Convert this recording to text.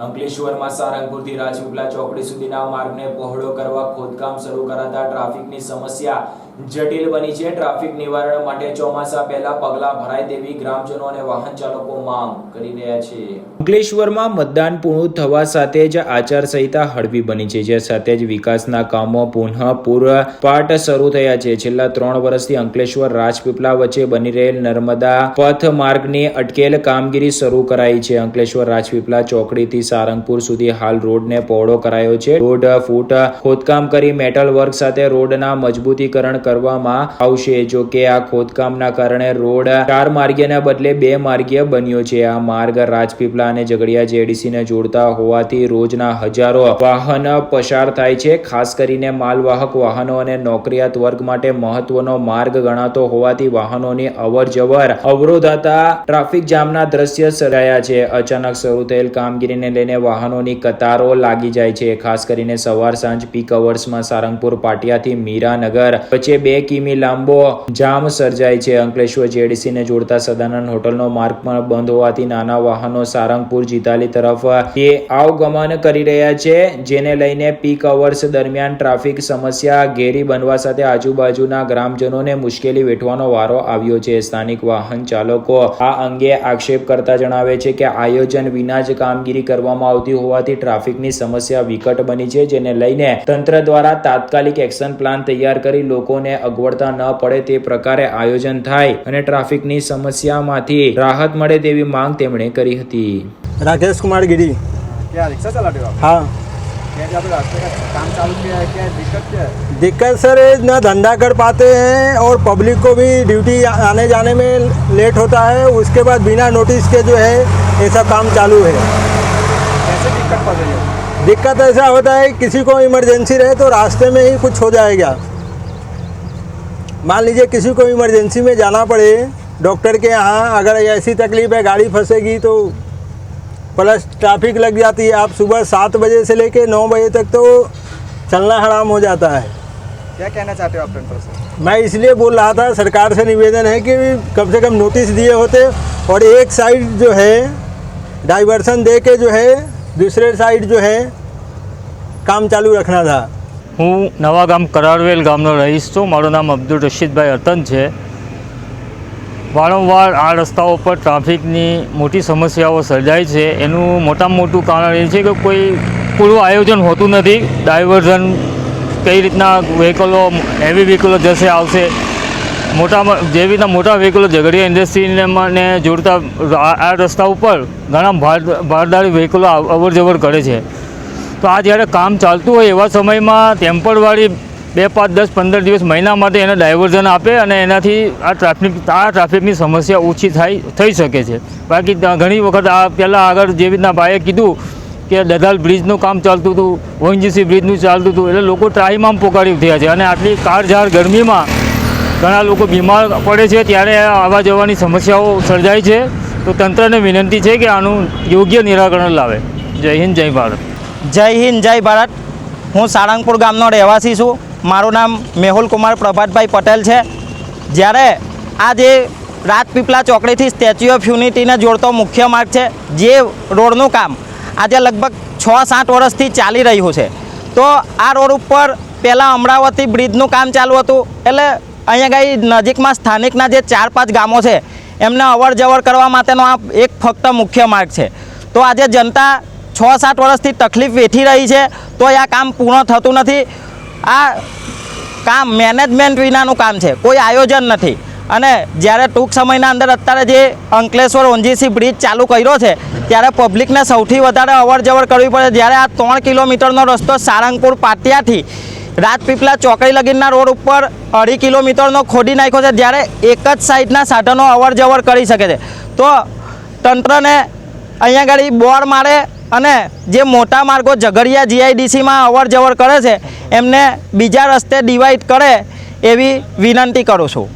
અંકલેશ્વરમાં સારંગપુરથી રાજપીપલા ચોકડી સુધીના માર્ગને પહોળો કરવા ખોદકામ શરૂ કરાતા ટ્રાફિકની સમસ્યા જટિલ બની છે ટ્રાફિક નિવારણ માટે ચોમાસા પહેલા પગલા ભરાય તેવી ગ્રામજનો અને વાહન ચાલકો માંગ કરી રહ્યા છે. અંકલેશ્વરમાં મતદાન પૂર્ણ થવા સાથે જ આચારસંહિતા હળવી બની છે, જે સાથે જ વિકાસના કામો પુનઃ પૂરપાટ શરૂ થયા છે. છેલ્લા ત્રણ વર્ષથી અંકલેશ્વર રાજપીપળા વચ્ચે બની રહેલ નર્મદા પથ માર્ગની અટકેલ કામગીરી શરૂ કરાઈ છે. અંકલેશ્વર રાજપીપળા ચોકડીથી સારંગપુર સુધી હાલ રોડને પહોળો કરાયો છે. દોઢ ફૂટ ખોદકામ કરી મેટલ વર્ક સાથે રોડના મજબૂતીકરણ કરવામાં આવશે, જો કે આ ખોદકામના કારણે રોડ ચાર માર્ગીયના બદલે બે માર્ગીય બન્યો છે. આ માર્ગ રાજપીપળા અને ઝઘડિયા જેડીસીને જોડતા હોવાથી રોજના હજારો વાહન પસાર થાય છે. ખાસ કરીને માલવાહક વાહનો અને નોકરિયાત વર્ગ માટે મહત્વનો માર્ગ ગણાતો હોવાથી વાહનોની અવર જવર અવરોધાતા ટ્રાફિક જામના દ્રશ્ય સર્જાયા છે. અચાનક શરૂ થયેલ કામગીરીને લઈને વાહનોની કતારો લાગી જાય છે. ખાસ કરીને સવાર સાંજ પીક અવર્સમાં સારંગપુર, પાટિયાથી મીરાનગર વચ્ચે બે કિમી લાંબો જામ સર્જાય છે. અંકલેશ્વર જેડીસીને જોડતા સદાનંદ હોટલનો માર્ગ પણ બંધ હોવાથી નાના વાહનો સારંગપુર, જીતાલી તરફ આવગમન કરી રહ્યા છે, જેને લઈને પીક અવર્સ દરમિયાન ટ્રાફિક સમસ્યા ઘેરી બનવા સાથે આજુબાજુના ગ્રામજનોને મુશ્કેલી વેઠવાનો વારો આવ્યો છે. સ્થાનિક વાહન ચાલકો આ અંગે આક્ષેપ કરતા જણાવે છે કે આયોજન વિના જ કામગીરી કરવામાં આવતી હોવાથી ટ્રાફિકની સમસ્યા વિકટ બની છે, જેને લઈને તંત્ર દ્વારા તાત્કાલિક એક્શન પ્લાન તૈયાર કરી લોકોને અગવડતા ન પડે તે પ્રકારે આયોજન થાય અને ટ્રાફિકની સમસ્યામાંથી રાહત મળે તેવી માંગ તેમણે કરી હતી राकेश कुमार गिरी क्या रिक्शा चलाते हो आप हाँ क्या यहाँ पे रास्ते का काम चालू किया है क्या दिक्कत क्या है दिक्कत सर ये ना धंधा कर पाते हैं और पब्लिक को भी ड्यूटी आने जाने में लेट होता है उसके बाद बिना नोटिस के जो है ऐसा काम चालू है कैसे दिक्कत पड़ रही है दिक्कत ऐसा होता है किसी को इमरजेंसी रहे तो रास्ते में ही कुछ हो जाएगा मान लीजिए किसी को इमरजेंसी में जाना पड़े डॉक्टर के यहाँ अगर ऐसी तकलीफ़ है गाड़ी फंसेगी तो प्लस ट्रैफ़िक लग जाती है। आप सुबह सात बजे से लेके नौ बजे तक तो चलना हराम हो जाता है। क्या कहना चाहते हो आप मैं इसलिए बोल रहा था सरकार से निवेदन है कि कम से कम नोटिस दिए होते और एक साइड जो है डाइवर्सन दे के जो है दूसरे साइड जो है काम चालू रखना था। હું નવા ગામ કરારવેલ ગામનો રહીશ છું. મારું નામ અબ્દુલ રશીદભાઈ અતન છે. વારંવાર આ રસ્તાઓ પર ટ્રાફિકની મોટી સમસ્યાઓ સર્જાય છે. એનું મોટામાં મોટું કારણ એ છે કે કોઈ પૂરું આયોજન હોતું નથી. ડાયવર્ઝન કઈ રીતના વ્હીકલો, હેવી વ્હીકલો જશે, આવશે? મોટામાં, જેવી રીતના મોટા વ્હીકલો ઝઘડિયા ઇન્ડસ્ટ્રીને જોડતા આ રસ્તા ઉપર ઘણા ભાર ભારદારી વ્હીકલો અવર જવર કરે છે. તો આ જ્યારે કામ ચાલતું હોય એવા સમયમાં ટેમ્પરવાળી બે પાંચ દસ પંદર દિવસ મહિના માટે એને ડાયવર્ઝન આપે અને એનાથી આ ટ્રાફિક આ ટ્રાફિકની સમસ્યા ઓછી થાય, થઈ શકે છે. બાકી ઘણી વખત આ પહેલાં આગળ જેવી રીતના ભાઈએ કીધું કે દધાલ બ્રિજનું કામ ચાલતું હતું ઓએનજીસી બ્રિજનું ચાલતું હતું, એટલે લોકો ટ્રાઈમાં પોકારી થયા છે અને આટલી કાળઝાળ ગરમીમાં ઘણા લોકો બીમાર પડે છે, ત્યારે આવવા જવાની સમસ્યાઓ સર્જાય છે. તો તંત્રને વિનંતી છે કે આનું યોગ્ય નિરાકરણ લાવે. જય હિન્દ, જય ભારત. જય હિન્દ, જય ભારત. હું સાળંગપુર ગામનો રહેવાસી છું. મારું નામ મેહુલ કુમાર પ્રભાતભાઈ પટેલ છે. જ્યારે આ જે રાજપીપળા ચોકડીથી સ્ટેચ્યુ ઓફ યુનિટીને જોડતો મુખ્ય માર્ગ છે, જે રોડનું કામ આજે લગભગ છ સાત વર્ષથી ચાલી રહ્યું છે. તો આ રોડ ઉપર પહેલાં અમરાવતી બ્રિજનું કામ ચાલુ હતું. એટલે અહીંયા ગઈ નજીકમાં સ્થાનિકના જે ચાર પાંચ ગામો છે, એમને અવર જવર કરવા માટેનો આ એક ફક્ત મુખ્ય માર્ગ છે. તો આજે જનતા છ સાત વર્ષથી તકલીફ વેઠી રહી છે, તો આ કામ પૂર્ણ થતું નથી. આ કામ મેનેજમેન્ટ વિનાનું કામ છે, કોઈ આયોજન નથી. અને જ્યારે ટૂંક સમયના અંદર અત્યારે જે અંકલેશ્વર ઓંજીસી બ્રિજ ચાલુ કર્યો છે, ત્યારે પબ્લિકને સૌથી વધારે અવર જવર કરવી પડે. જ્યારે આ ત્રણ કિલોમીટરનો રસ્તો સારંગપુર પાટિયાથી રાજપીપળા ચોકડી લગીનના રોડ ઉપર અઢી કિલોમીટરનો ખોદી નાખ્યો છે, જ્યારે એક જ સાઈડના સાધનો અવર જવર કરી શકે છે. તો તંત્રને અહીંયા આગળ બોર મારે અને જે મોટા માર્ગો ઝઘડિયા જીઆઈડીસીમાં અવર જવર કરે છે, એમને બીજા રસ્તે ડિવાઈડ કરે એવી વિનંતી કરું છું.